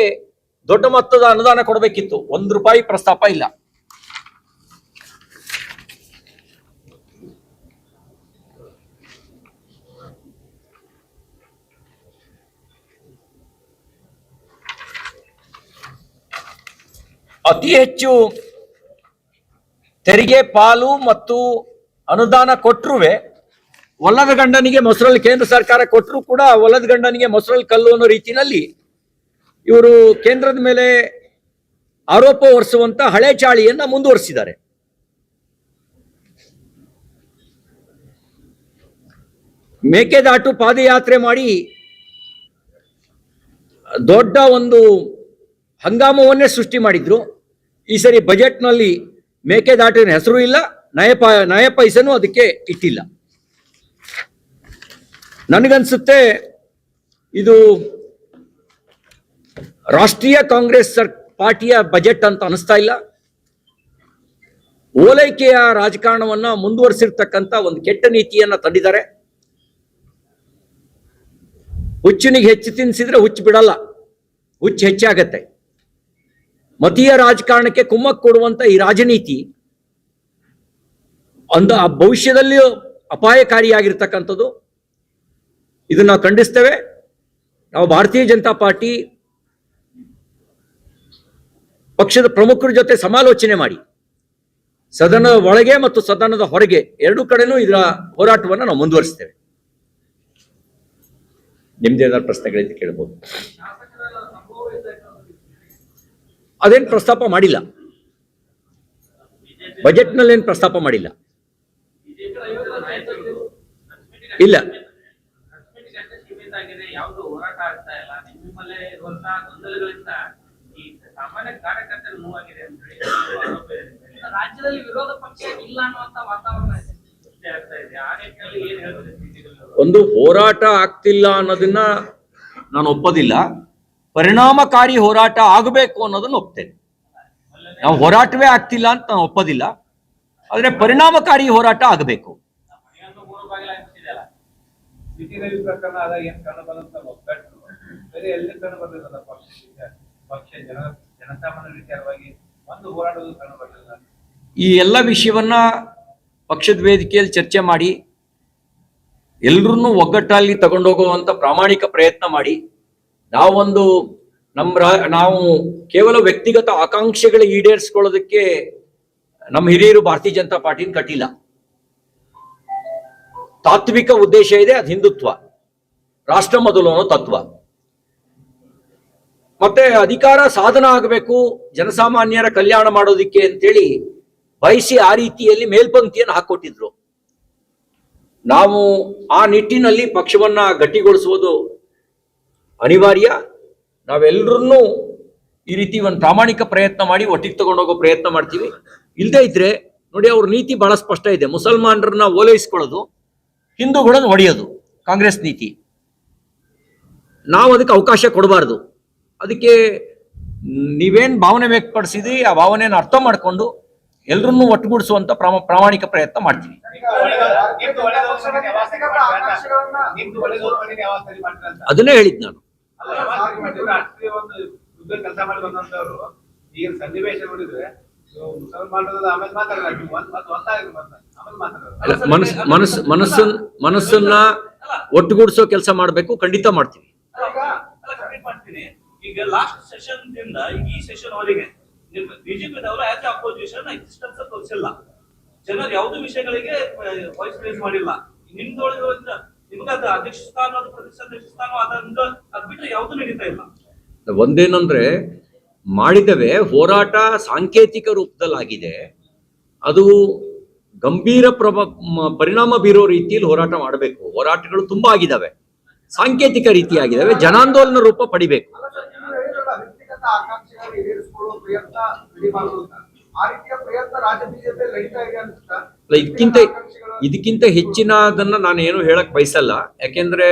ದೊಡ್ಡ ಮೊತ್ತದ ಅನುದಾನ ಕೊಡಬೇಕಿತ್ತು. ಒಂದು ರೂಪಾಯಿ ಪ್ರಸ್ತಾಪ ಇಲ್ಲ. ಅತಿ ಹೆಚ್ಚು ತೆರಿಗೆ, ಪಾಲು ಮತ್ತು ಅನುದಾನ ಕೊಟ್ರುವೆ ಒಲ್ಲದ ಗಂಡನಿಗೆ ಮೊಸರಲ್ಲಿ ಕೇಂದ್ರ ಸರ್ಕಾರ ಕೊಟ್ಟರು ಕೂಡ ಒಲ್ಲದ ಗಂಡನಿಗೆ ಮೊಸರಲ್ಲಿ ಕಲ್ಲು ಅನ್ನೋ ರೀತಿಯಲ್ಲಿ ಇವರು ಕೇಂದ್ರದ ಮೇಲೆ ಆರೋಪ ಹೊರಿಸುವಂತ ಹಳೆ ಚಾಳಿಯನ್ನ ಮುಂದುವರಿಸಿದ್ದಾರೆ. ಮೇಕೆದಾಟು ಪಾದಯಾತ್ರೆ ಮಾಡಿ ದೊಡ್ಡ ಒಂದು ಹಂಗಾಮವನ್ನೇ ಸೃಷ್ಟಿ ಮಾಡಿದ್ರು. ಈ ಸರಿ ಬಜೆಟ್ನಲ್ಲಿ ಮೇಕೆದಾಟಿನ ಹೆಸರು ಇಲ್ಲ ನಯ ನಯಪೈಸನು ನಯ ಪೈಸೆನೂ ಅದಕ್ಕೆ ಇಟ್ಟಿಲ್ಲ. ನನಗನ್ಸುತ್ತೆ ಇದು ರಾಷ್ಟ್ರೀಯ ಕಾಂಗ್ರೆಸ್ ಸರ್ ಪಾರ್ಟಿಯ ಬಜೆಟ್ ಅಂತ ಅನಿಸ್ತಾ ಇಲ್ಲ. ಓಲೈಕೆಯ ರಾಜಕಾರಣವನ್ನ ಮುಂದುವರಿಸಿರ್ತಕ್ಕಂಥ ಒಂದು ಕೆಟ್ಟ ನೀತಿಯನ್ನ ತಂದಿದ್ದಾರೆ. ಹುಚ್ಚಿನಿಗೆ ಹೆಚ್ಚು ತಿನ್ಸಿದ್ರೆ ಹುಚ್ಚು ಬಿಡಲ್ಲ, ಹುಚ್ಚು ಹೆಚ್ಚಾಗತ್ತೆ. ಮತೀಯ ರಾಜಕಾರಣಕ್ಕೆ ಕುಮ್ಮಕ್ ಕೊಡುವಂತ ಈ ರಾಜನೀತಿ ಅಂದ ಭವಿಷ್ಯದಲ್ಲಿಯೂ ಅಪಾಯಕಾರಿಯಾಗಿರ್ತಕ್ಕಂಥದ್ದು. ಇದನ್ನ ನಾವು ಖಂಡಿಸ್ತೇವೆ. ನಾವು ಭಾರತೀಯ ಜನತಾ ಪಾರ್ಟಿ ಪಕ್ಷದ ಪ್ರಮುಖರ ಜೊತೆ ಸಮಾಲೋಚನೆ ಮಾಡಿ. ಸದನದ ಒಳಗೆ ಮತ್ತು ಸದನದ ಹೊರಗೆ ಎರಡೂ ಕಡೆನೂ ಇದರ ಹೋರಾಟವನ್ನು ನಾವು ಮುಂದುವರಿಸ್ತೇವೆ. ನಿಮ್ದು ಏನಾದ್ರು ಪ್ರಶ್ನೆಗಳಿಂದ ಕೇಳ್ಬೋದು ಅದೇನು ಪ್ರಸ್ತಾಪ ಮಾಡಿಲ್ಲ. ಬಜೆಟ್ನಲ್ಲಿ ಏನು ಪ್ರಸ್ತಾಪ ಮಾಡಿಲ್ಲ. ಇಲ್ಲ ಸೀಮಿತ ಆಗಿದೆ ಯಾವುದು ಹೋರಾಟ ಆಗ್ತಾ ಇಲ್ಲ ಇರುವಂತಹ ಗೊಂದಲಗಳಿಂದ ಈ ಸಾಮಾನ್ಯ ಕಾರ್ಯಕರ್ತರ ನೋವಾಗಿದೆ ಅಂತ ಹೇಳಿ ರಾಜ್ಯದಲ್ಲಿ ವಿರೋಧ ಪಕ್ಷ ಇಲ್ಲ ಅನ್ನುವಂತ ವಾತಾವರಣ ಇದೆ? ಒಂದು ಹೋರಾಟ ಆಗ್ತಿಲ್ಲ ಅನ್ನೋದನ್ನ ನಾನು ಒಪ್ಪೋದಿಲ್ಲ. ಪರಿಣಾಮಕಾರಿ ಹೋರಾಟ ಆಗಬೇಕು ಅನ್ನೋದನ್ನ ಒಪ್ತೇನೆ. ನಾವು ಹೋರಾಟವೇ ಆಗ್ತಿಲ್ಲ ಅಂತ ನಾನು ಒಪ್ಪೋದಿಲ್ಲ. ಆದ್ರೆ ಪರಿಣಾಮಕಾರಿ ಹೋರಾಟ ಆಗಬೇಕು. ಪ್ರಕರಣ ಬೇರೆ ಎಲ್ಲಿ ಕಂಡು ಬರಲಿಲ್ಲ ಪಕ್ಷ ಪಕ್ಷ ಜನ ಜನಸಾಮಾನ್ಯ ವಿಚಾರವಾಗಿ ಒಂದು ಹೋರಾಟದ ಕಂಡು ಬರಲಿಲ್ಲ. ಈ ಎಲ್ಲ ವಿಷಯವನ್ನ ಪಕ್ಷದ ವೇದಿಕೆಯಲ್ಲಿ ಚರ್ಚೆ ಮಾಡಿ, ಎಲ್ರನ್ನೂ ಒಗ್ಗಟ್ಟಲ್ಲಿ ತಗೊಂಡೋಗುವಂತ ಪ್ರಾಮಾಣಿಕ ಪ್ರಯತ್ನ ಮಾಡಿ, ನಾವೊಂದು ನಮ್ಮ ನಾವು ಕೇವಲ ವ್ಯಕ್ತಿಗತ ಆಕಾಂಕ್ಷೆಗಳ ಈಡೇರಿಸ್ಕೊಳ್ಳೋದಕ್ಕೆ ನಮ್ಮ ಹಿರಿಯರು ಭಾರತೀಯ ಜನತಾ ಪಾರ್ಟಿನ ಕಟ್ಟಿಲ್ಲ ತಾತ್ವಿಕ ಉದ್ದೇಶ ಇದೆ, ಅದು ಹಿಂದುತ್ವ. ರಾಷ್ಟ್ರ ಮೊದಲು ಅನ್ನೋ ತತ್ವ. ಮತ್ತೆ ಅಧಿಕಾರ ಸಾಧನ ಆಗಬೇಕು, ಜನಸಾಮಾನ್ಯರ ಕಲ್ಯಾಣ ಮಾಡೋದಿಕ್ಕೆ ಅಂತೇಳಿ ಬಯಸಿ ಆ ರೀತಿಯಲ್ಲಿ ಮೇಲ್ಪಂಕ್ತಿಯನ್ನು ಹಾಕೊಟ್ಟಿದ್ರು. ನಾವು ಆ ನಿಟ್ಟಿನಲ್ಲಿ ಪಕ್ಷವನ್ನ ಗಟ್ಟಿಗೊಳಿಸುವುದು ಅನಿವಾರ್ಯ. ನಾವೆಲ್ಲರನ್ನೂ ಈ ರೀತಿ ಒಂದು ಪ್ರಾಮಾಣಿಕ ಪ್ರಯತ್ನ ಮಾಡಿ ಒಟ್ಟಿಗೆ ತಗೊಂಡೋಗೋ ಪ್ರಯತ್ನ ಮಾಡ್ತೀವಿ. ಇಲ್ಲದೇ ಇದ್ರೆ, ನೋಡಿ ಅವ್ರ ನೀತಿ ಬಹಳ ಸ್ಪಷ್ಟ ಇದೆ. ಮುಸಲ್ಮಾನರನ್ನ ಓಲೈಸ್ಕೊಳ್ಳೋದು, ಹಿಂದೂಗಳನ್ನು ಹೊಡೆಯೋದು, ಕಾಂಗ್ರೆಸ್ ನೀತಿ. ನಾವು ಅದಕ್ಕೆ ಅವಕಾಶ ಕೊಡಬಾರ್ದು. ಅದಕ್ಕೆ ನೀವೇನ್ ಭಾವನೆ ವ್ಯಕ್ತಪಡಿಸಿದ್ರಿ ಆ ಭಾವನೆಯನ್ನು ಅರ್ಥ ಮಾಡ್ಕೊಂಡು ಎಲ್ರನ್ನೂ ಒಟ್ಟುಗೂಡಿಸುವಂತ ಪ್ರಾಮ- ಪ್ರಾಮಾಣಿಕ ಪ್ರಯತ್ನ ಮಾಡ್ತೀವಿ? ಅದನ್ನೇ ಹೇಳಿದ್ ನಾನು ಅಲ್ಲ, ಯಾವಾಗ ಮಾಡಿದ್ರು ರಾಷ್ಟ್ರೀಯ ಒಂದು ಯುದ್ಧ ಕೆಲಸ ಮಾಡಿ ಬಂದಂತವ್ರು ಈಗ ಸನ್ನಿವೇಶ ನೋಡಿದ್ರೆ ಇವ್ರು ಮಾತಾಡಲ್ಲ ಒಂದ್ ಮತ್ತೆ ಒಂದಾಗಿದ್ರು ಮತ್ತೆ ಮಾತಾಡಲ್ಲ ಅಲ್ಲ, ಮನಸ್ ಮನಸ್ ಮನಸ್ಸನ್ ಮನಸ್ಸನ್ನ ಒಟ್ಟುಗೂಡಿಸೋ ಕೆಲಸ ಮಾಡಬೇಕು ಖಂಡಿತ ಮಾಡ್ತೀವಿ ಅಲ್ಲ, ಅಲ್ಲ, complete ಮಾಡ್ತೀನಿ ಈಗ ಲಾಸ್ಟ್ ಸೆಷನ್ ದಿಂದ ಈ ಸೆಷನ್ ವರೆಗೆ ನಿಮ್ಮ ಬಿಜೆಪಿದವರು ಆಸ್ ಅಪೋಸಿಷನ್ ಎಕ್ಸಿಸ್ಟೆನ್ಸ್ ತೋರಿಸಿಲ್ಲ. ಜನರು ಯಾವುದೇ ವಿಷಯಗಳಿಗೆ ವಾಯ್ಸ್ ರೇಸ್ ಮಾಡಿಲ್ಲ. ನಿಮ್ದೊಳಗೆ ನಿಮ್ಗೆ ಅದು ಅಧ್ಯಕ್ಷ ಸ್ಥಾನ, ಅದು ಪ್ರದೇಶ ಅಧ್ಯಕ್ಷ ಸ್ಥಾನ ಅದಂಗ ಅದ್ ಬಿಟ್ಟರೆ ಯಾವ್ದು ನಡೀತಾ ಇಲ್ಲ. ಒಂದೇನಂದ್ರೆ ಮಾಡಿದವೆ ಹೋರಾಟ ಸಾಂಕೇತಿಕ ರೂಪದಲ್ಲಾಗಿದೆ. ಅದು ಗಂಭೀರ ಪರಿಣಾಮ ಬೀರೋ ರೀತಿಯಲ್ಲಿ ಹೋರಾಟ ಮಾಡಬೇಕು. ಹೋರಾಟಗಳು ತುಂಬಾ ಆಗಿದಾವೆ. ಸಾಂಕೇತಿಕ ರೀತಿಯಾಗಿದ್ದಾವೆ ಜನಾಂದೋಲನ ರೂಪ ಪಡಿಬೇಕು. ಆಕಾಂಕ್ಷೆಗಳನ್ನು ಈಡೇರಿಸಿಕೊಳ್ಳುವ ಪ್ರಯತ್ನ ನಡೀಬಾರದು ಅಂತ ಆ ರೀತಿಯ ಪ್ರಯತ್ನ ರಾಜ್ಯ ಬಿಜೆಪಿ ನಡೀತಾ ಇದೆ ಅಂತ ಇದಕ್ಕಿಂತ ಇದಕ್ಕಿಂತ ಹೆಚ್ಚಿನದನ್ನ ನಾನು ಏನು ಹೇಳಕ್ ಬಯಸಲ್ಲ. ಯಾಕೆಂದ್ರೆ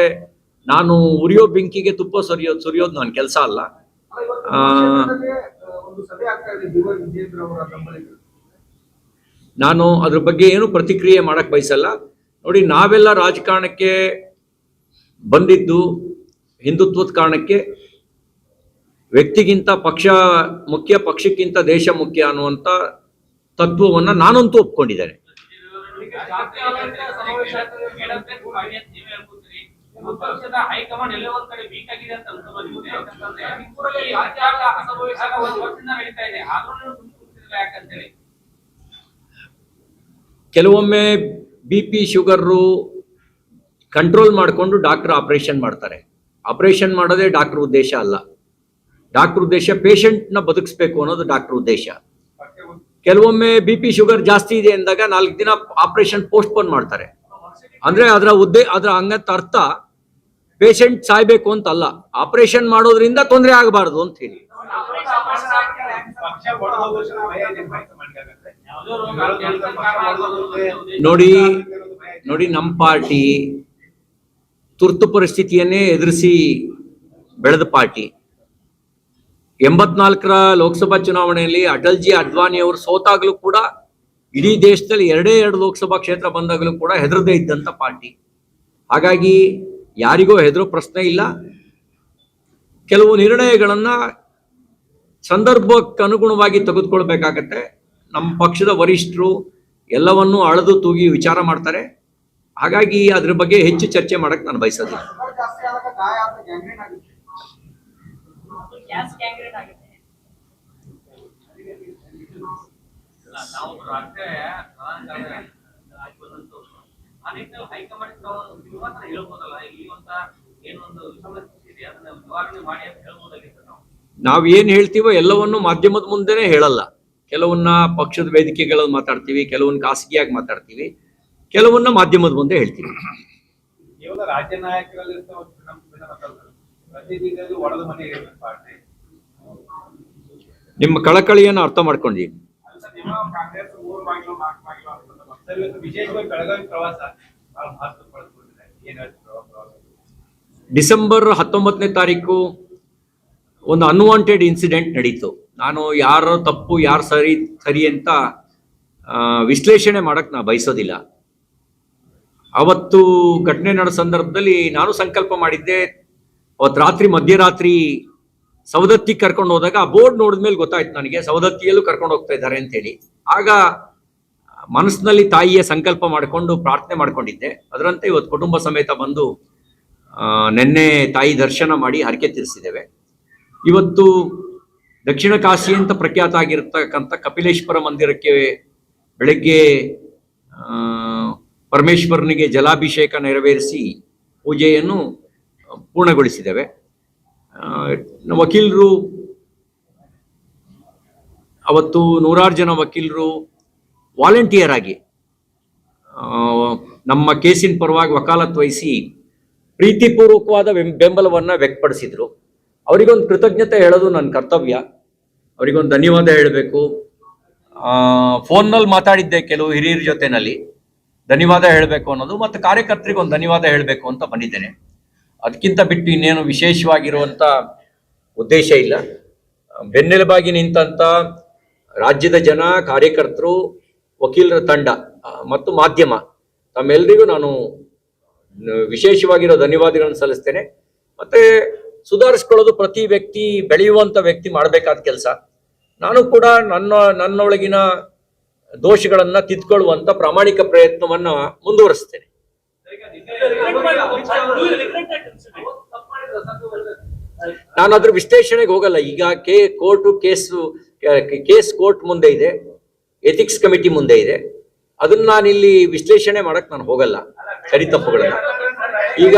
ನಾನು ಉರಿಯೋ ಬೆಂಕಿಗೆ ತುಪ್ಪ ಸುರಿಯೋದು ಸುರಿಯೋದು ನನ್ನ ಕೆಲಸ ಅಲ್ಲ. ನಾನು ಅದ್ರ ಬಗ್ಗೆ ಏನು ಪ್ರತಿಕ್ರಿಯೆ ಮಾಡಕ್ ಬಯಸಲ್ಲ. ನೋಡಿ ನಾವೆಲ್ಲ ರಾಜಕಾರಣಕ್ಕೆ ಬಂದಿದ್ದು ಹಿಂದುತ್ವದ ಕಾರಣಕ್ಕೆ ವ್ಯಕ್ತಿಗಿಂತ ಪಕ್ಷ, ಮುಖ್ಯ ಪಕ್ಷಕ್ಕಿಂತ ದೇಶ ಮುಖ್ಯ ಅನ್ನುವಂತ ತತ್ವವನ್ನ ನಾನಂತೂ ಒಪ್ಕೊಂಡಿದ್ದೇನೆ. ಕೆಲವೊಮ್ಮೆ ಬಿ ಪಿ ಶುಗರು ಕಂಟ್ರೋಲ್ ಮಾಡಿಕೊಂಡು ಡಾಕ್ಟರ್ ಆಪರೇಷನ್ ಮಾಡ್ತಾರೆ. ಆಪರೇಷನ್ ಮಾಡೋದೇ ಡಾಕ್ಟರ್ ಉದ್ದೇಶ ಅಲ್ಲ. ಡಾಕ್ಟರ್ ಉದ್ದೇಶ ಪೇಷಂಟ್ನ ಬದುಕಿಸ್ಬೇಕು ಅನ್ನೋದು ಡಾಕ್ಟರ್ ಉದ್ದೇಶ. ಕೆಲವೊಮ್ಮೆ ಬಿ ಪಿ ಶುಗರ್ ಜಾಸ್ತಿ ಇದೆ ಅಂದಾಗ ನಾಲ್ಕು ದಿನ ಆಪರೇಷನ್ ಪೋಸ್ಟ್ಪೋನ್ ಮಾಡ್ತಾರೆ. ಅಂದ್ರೆ ಅದರ ಉದ್ದೇ, ಅದರ ಹಂಗಂತ ಅರ್ಥ ಪೇಷಂಟ್ ಸಾಯ್ಬೇಕು ಅಂತ ಅಲ್ಲ ಆಪರೇಷನ್ ಮಾಡೋದ್ರಿಂದ ತೊಂದರೆ ಆಗಬಾರ್ದು ಅಂತ ಹೇಳಿ. ನೋಡಿ ನೋಡಿ ನಮ್ಮ ಪಾರ್ಟಿ ತುರ್ತು ಪರಿಸ್ಥಿತಿಯನ್ನೇ ಎದುರಿಸಿ ಬೆಳೆದ ಪಾರ್ಟಿ. ಎಂಬತ್ನಾಲ್ಕರ ಲೋಕಸಭಾ ಚುನಾವಣೆಯಲ್ಲಿ ಅಟಲ್ಜಿ, ಅಡ್ವಾಣಿ ಅವರು ಸೋತಾಗಲೂ ಕೂಡ ಇಡೀ ದೇಶದಲ್ಲಿ ಎರಡೇ ಎರಡು ಲೋಕಸಭಾ ಕ್ಷೇತ್ರ ಬಂದಾಗಲೂ ಕೂಡ ಹೆದರದೇ ಇದ್ದಂಥ ಪಾರ್ಟಿ. ಹಾಗಾಗಿ ಯಾರಿಗೂ ಹೆದರೋ ಪ್ರಶ್ನೆ ಇಲ್ಲ. ಕೆಲವು ನಿರ್ಣಯಗಳನ್ನ ಸಂದರ್ಭಕ್ಕೆ ಅನುಗುಣವಾಗಿ ತೆಗೆದುಕೊಳ್ಬೇಕಾಗತ್ತೆ. ನಮ್ಮ ಪಕ್ಷದ ವರಿಷ್ಠರು ಎಲ್ಲವನ್ನೂ ಅಳೆದು ತೂಗಿ ವಿಚಾರ ಮಾಡ್ತಾರೆ. ಹಾಗಾಗಿ ಅದ್ರ ಬಗ್ಗೆ ಹೆಚ್ಚು ಚರ್ಚೆ ಮಾಡಕ್ ನಾನು ಬಯಸೋದಿಲ್ಲ ಶುಗರ್ ಜಾಸ್ತಿ ಆದಾಗ ಗಾಯ ಆದ್ರೆ ಗ್ಯಾಂಗ್ರೀನ್ ಆಗುತ್ತೆ ಗ್ಯಾಸ್ ಗ್ಯಾಂಗ್ರೀನ್ ಆಗುತ್ತೆ ನಾವು ರಾಷ್ಟ್ರೀಯ ಪ್ರಧಾನ ಆಗಿ ಬಂದಂತವ್ರು. ಆ ನಿಟ್ಟಿನಲ್ಲಿ ಹೈಕಮಾಂಡ್ ತಾವು ನೀವು ಮಾತ್ರ ಹೇಳ್ಬೋದಲ್ಲ ಈ ಒಂದ ಏನೊಂದು ಸಮಸ್ಯೆ ಇದೆ ಅದನ್ನ ನಿವಾರಣೆ ಮಾಡಿ ಅಂತ ಹೇಳ್ಬೋದಾಗಿತ್ತು ನಾವು. ನಾವ್ ಏನ್ ಹೇಳ್ತೀವೋ ಎಲ್ಲವನ್ನು ಮಾಧ್ಯಮದ ಮುಂದೆನೆ ಹೇಳಲ್ಲ. ಕೆಲವನ್ನ ಪಕ್ಷದ ವೇದಿಕೆಗಳಲ್ಲಿ ಮಾತಾಡ್ತೀವಿ ಕೆಲವನ್ನ ಖಾಸಗಿಯಾಗಿ ಮಾತಾಡ್ತೀವಿ ಕೆಲವನ್ನ ಮಾಧ್ಯಮದ ಮುಂದೆ ಹೇಳ್ತೀವಿ. ಕೇವಲ ರಾಜ್ಯ ನಾಯಕರಲ್ಲಿ ನಮ್ಮ ಕಳಕಳಿಯನ್ನು ಅರ್ಥ ಮಾಡ್ಕೊಂಡಿ ಡಿಸೆಂಬರ್ ಹತ್ತೊಂಬತ್ತನೇ ತಾರೀಕು ಒಂದು ಅನ್ವಾಂಟೆಡ್ ಇನ್ಸಿಡೆಂಟ್ ನಡೀತು. ನಾನು ಯಾರ ತಪ್ಪು ಯಾರು ಸರಿ ಸರಿ ಅಂತ ವಿಶ್ಲೇಷಣೆ ಮಾಡಕ್ ನಾ ಬಯಸೋದಿಲ್ಲ. ಅವತ್ತು ಘಟನೆ ನಡೆದ ಸಂದರ್ಭದಲ್ಲಿ ನಾನು ಸಂಕಲ್ಪ ಮಾಡಿದ್ದೆ. ಅವತ್ತು ರಾತ್ರಿ, ಮಧ್ಯರಾತ್ರಿ ಸವದತ್ತಿ ಕರ್ಕೊಂಡು ಹೋದಾಗ ಆ ಬೋರ್ಡ್ ನೋಡಿದ್ಮೇಲೆ ಗೊತ್ತಾಯ್ತು ನನಗೆ, ಸವದತ್ತಿಯಲ್ಲೂ ಕರ್ಕೊಂಡು ಹೋಗ್ತಾ ಇದ್ದಾರೆ ಅಂತೇಳಿ. ಆಗ ಮನಸ್ಸಿನಲ್ಲಿ ತಾಯಿಯ ಸಂಕಲ್ಪ ಮಾಡಿಕೊಂಡು ಪ್ರಾರ್ಥನೆ ಮಾಡ್ಕೊಂಡಿದ್ದೆ. ಅದರಂತೆ ಇವತ್ತು ಕುಟುಂಬ ಸಮೇತ ಬಂದು ನಿನ್ನೆ ತಾಯಿ ದರ್ಶನ ಮಾಡಿ ಹರಕೆ ತೀರಿಸಿದ್ದೇವೆ. ಇವತ್ತು ದಕ್ಷಿಣ ಕಾಶಿ ಅಂತ ಪ್ರಖ್ಯಾತ ಆಗಿರ್ತಕ್ಕಂಥ ಕಪಿಲೇಶ್ವರ ಮಂದಿರಕ್ಕೆ ಬೆಳಗ್ಗೆ ಪರಮೇಶ್ವರನಿಗೆ ಜಲಾಭಿಷೇಕ ನೆರವೇರಿಸಿ ಪೂಜೆಯನ್ನು ಪೂರ್ಣಗೊಳಿಸಿದ್ದೇವೆ. ವಕೀಲರು, ಅವತ್ತು ನೂರಾರು ಜನ ವಕೀಲರು ವಾಲಂಟಿಯರ್ ಆಗಿ ನಮ್ಮ ಕೇಸಿನ ಪರವಾಗಿ ವಕಾಲತ್ ವಹಿಸಿ ಪ್ರೀತಿಪೂರ್ವಕವಾದ ಬೆಂಬಲವನ್ನು ವ್ಯಕ್ತಪಡಿಸಿದ್ರು. ಅವರಿಗೊಂದು ಕೃತಜ್ಞತೆ ಹೇಳೋದು ನನ್ನ ಕರ್ತವ್ಯ. ಅವರಿಗೊಂದು ಧನ್ಯವಾದ ಹೇಳಬೇಕು. ಫೋನ್ನಲ್ಲಿ ಮಾತಾಡಿದ್ದೆ ಕೆಲವು ಹಿರಿಯರ ಜೊತೆನಲ್ಲಿ. ಧನ್ಯವಾದ ಹೇಳಬೇಕು ಅನ್ನೋದು ಮತ್ತು ಕಾರ್ಯಕರ್ತರಿಗೆ ಒಂದು ಧನ್ಯವಾದ ಹೇಳಬೇಕು ಅಂತ ಬಂದಿದ್ದೇನೆ. ಅದಕ್ಕಿಂತ ಬಿಟ್ಟು ಇನ್ನೇನು ವಿಶೇಷವಾಗಿರುವಂಥ ಉದ್ದೇಶ ಇಲ್ಲ. ಬೆನ್ನೆಲುಬಾಗಿ ನಿಂತಂತ ರಾಜ್ಯದ ಜನ, ಕಾರ್ಯಕರ್ತರು, ವಕೀಲರ ತಂಡ ಮತ್ತು ಮಾಧ್ಯಮ ತಮ್ಮೆಲ್ಲರಿಗೂ ನಾನು ವಿಶೇಷವಾಗಿರೋ ಧನ್ಯವಾದಗಳನ್ನು ಸಲ್ಲಿಸ್ತೇನೆ. ಮತ್ತೆ ಸುಧಾರಿಸ್ಕೊಳ್ಳೋದು ಪ್ರತಿ ವ್ಯಕ್ತಿ ಬೆಳೆಯುವಂಥ ವ್ಯಕ್ತಿ ಮಾಡಬೇಕಾದ ಕೆಲಸ. ನಾನು ಕೂಡ ನನ್ನ, ನನ್ನೊಳಗಿನ ದೋಷಗಳನ್ನು ತಿದ್ಕೊಳ್ಳುವಂಥ ಪ್ರಾಮಾಣಿಕ ಪ್ರಯತ್ನವನ್ನು ಮುಂದುವರಿಸ್ತೇನೆ. ನಾನು ಅದ್ರ ವಿಶ್ಲೇಷಣೆಗೆ ಹೋಗಲ್ಲ. ಈಗ K court case case court ಮುಂದೆ ಇದೆ, ಎಥಿಕ್ಸ್ ಕಮಿಟಿ ಮುಂದೆ ಇದೆ. ಅದನ್ನ ನಾನು ಇಲ್ಲಿ ವಿಶ್ಲೇಷಣೆ ಮಾಡಕ್ ನಾನು ಹೋಗಲ್ಲ. ಸರಿ ತಪ್ಪುಗಳನ್ನ. ಈಗ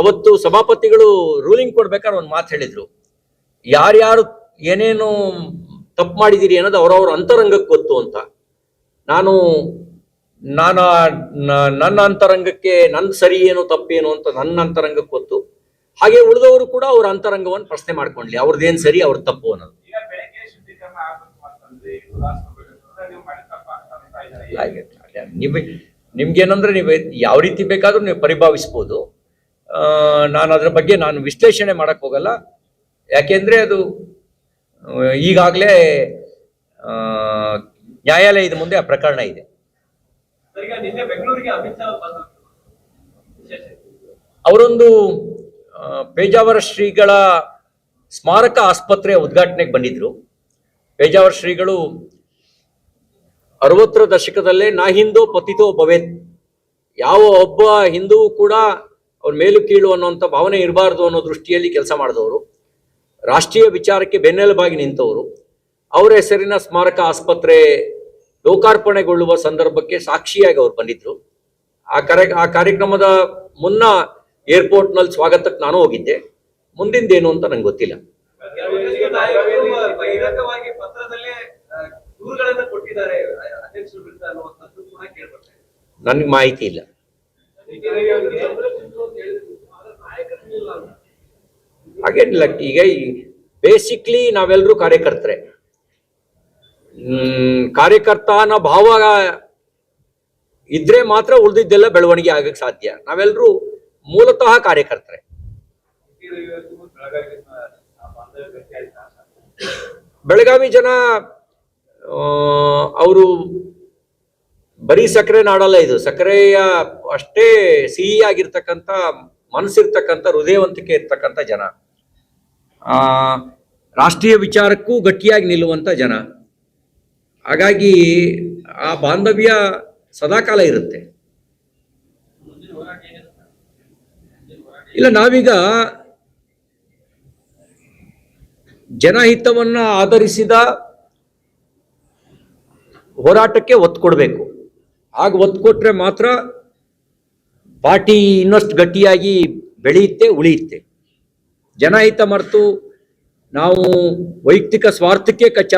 ಅವತ್ತು ಸಭಾಪತಿಗಳು ರೂಲಿಂಗ್ ಕೊಡ್ಬೇಕಾದ್ರೆ ಒಂದು ಮಾತು ಹೇಳಿದ್ರು. ಯಾರ್ಯಾರು ಏನೇನು ತಪ್ಪು ಮಾಡಿದಿರಿ ಅನ್ನೋದು ಅವ್ರವ್ರ ಅಂತರಂಗಕ್ಕೆ ಗೊತ್ತು ಅಂತ. ನಾನು ನಾನು ನನ್ನ ಅಂತರಂಗಕ್ಕೆ ನನ್ನ ಸರಿ ಏನು ತಪ್ಪೇನು ಅಂತ ನನ್ನ ಅಂತರಂಗಕ್ಕೆ ಗೊತ್ತು. ಹಾಗೆ ಉಳಿದವರು ಕೂಡ ಅವ್ರ ಅಂತರಂಗವನ್ನು ಪ್ರಶ್ನೆ ಮಾಡ್ಕೊಂಡ್ಲಿ ಅವ್ರದ್ದೇನ್ ಸರಿ ಅವ್ರ ತಪ್ಪು ಅನ್ನೋದು. ನಿಮಗೆ ನೀವು ನಿಮ್ಗೇನಂದ್ರೆ ನೀವು ಯಾವ ರೀತಿ ಬೇಕಾದ್ರೂ ನೀವು ಪರಿಭಾವಿಸ್ಬೋದು. ನಾನು ಅದ್ರ ಬಗ್ಗೆ ನಾನು ವಿಶ್ಲೇಷಣೆ ಮಾಡಕ್ ಹೋಗಲ್ಲ. ಯಾಕೆಂದ್ರೆ ಅದು ಈಗಾಗಲೇ ನ್ಯಾಯಾಲಯದ ಮುಂದೆ ಆ ಪ್ರಕರಣ ಇದೆ ಈಗ ನಿನ್ನೆ ಬೆಂಗಳೂರಿಗೆ ಅಮಿತ್ ಶಾ ಬಂದ್ರು ವಿಶೇಷ ಅವರೊಂದು ಪೇಜಾವರ ಶ್ರೀಗಳ ಸ್ಮಾರಕ ಆಸ್ಪತ್ರೆಯ ಉದ್ಘಾಟನೆಗೆ ಬಂದಿದ್ರು. ಪೇಜಾವರ ಶ್ರೀಗಳು ಅರವತ್ತರ ದಶಕದಲ್ಲೇ ನಾ ಹಿಂದೋ ಪತಿತೋ ಭವೇತ್. ಯಾವ ಒಬ್ಬ ಹಿಂದೂ ಕೂಡ ಅವ್ರ ಮೇಲು ಕೀಳು ಅನ್ನುವಂಥ ಭಾವನೆ ಇರಬಾರ್ದು ಅನ್ನೋ ದೃಷ್ಟಿಯಲ್ಲಿ ಕೆಲಸ ಮಾಡಿದವರು. ರಾಷ್ಟ್ರೀಯ ವಿಚಾರಕ್ಕೆ ಬೆನ್ನೆಲುಬಾಗಿ ನಿಂತವರು. ಅವರ ಹೆಸರಿನ ಸ್ಮಾರಕ ಆಸ್ಪತ್ರೆ ಲೋಕಾರ್ಪಣೆಗೊಳ್ಳುವ ಸಂದರ್ಭಕ್ಕೆ ಸಾಕ್ಷಿಯಾಗಿ ಅವ್ರು ಬಂದಿದ್ರು. ಆ ಕಾರ್ಯ ಆ ಕಾರ್ಯಕ್ರಮದ ಮುನ್ನ ಏರ್ಪೋರ್ಟ್ನಲ್ಲಿ ಸ್ವಾಗತಕ್ಕೆ ನಾನು ಹೋಗಿದ್ದೆ. ಮುಂದಿಂದೇನು ಅಂತ ನಂಗೆ ಗೊತ್ತಿಲ್ಲ. ನನ್ಗೆ ಮಾಹಿತಿ ಇಲ್ಲ. ಹಾಗೇನಿಲ್ಲ ಈಗ ಬೇಸಿಕ್ಲಿ ನಾವೆಲ್ಲರೂ ಕಾರ್ಯಕರ್ತರೆ. ಹ್ಮ್ ಕಾರ್ಯಕರ್ತ ಅನ್ನೋ ಭಾವ ಇದ್ರೆ ಮಾತ್ರ ಉಳಿದಿದ್ದೆಲ್ಲ ಬೆಳವಣಿಗೆ ಆಗಕ್ಕೆ ಸಾಧ್ಯ. ನಾವೆಲ್ಲರೂ ಮೂಲತಃ ಕಾರ್ಯಕರ್ತರೆ. ಬೆಳಗಾವಿ ಜನ ಅವರು ಬರೀ ಸಕ್ಕರೆ ನಾಡಲ್ಲ ಇದು. ಸಕ್ಕರೆಯ ಅಷ್ಟೇ ಸಿಹಿಯಾಗಿರ್ತಕ್ಕಂಥ ಮನಸ್ಸಿರ್ತಕ್ಕಂಥ, ಹೃದಯವಂತಿಕೆ ಇರ್ತಕ್ಕಂಥ ಜನ. ರಾಷ್ಟ್ರೀಯ ವಿಚಾರಕ್ಕೂ ಗಟ್ಟಿಯಾಗಿ ನಿಲ್ಲುವಂಥ ಜನ. ಹಾಗಾಗಿ ಆ ಬಾಂಧವ್ಯ ಸದಾಕಾಲ ಇರುತ್ತೆ. ಇಲ್ಲ, ನಾವೀಗ ಜನಹಿತವನ್ನ ಆಧರಿಸಿದ ಹೋರಾಟಕ್ಕೆ ಒತ್ತು ಕೊಡಬೇಕು. ಆಗ ಒತ್ತು ಕೊಟ್ರೆ ಮಾತ್ರ ಪಾರ್ಟಿ ಇನ್ನಷ್ಟು ಗಟ್ಟಿಯಾಗಿ ಬೆಳೆಯುತ್ತೆ, ಉಳಿಯುತ್ತೆ. ಜನಹಿತ ಮರೆತು ನಾವು ವೈಯಕ್ತಿಕ ಸ್ವಾರ್ಥಕ್ಕೆ ಕಚ್ಚಾಡ್ತೀವಿ.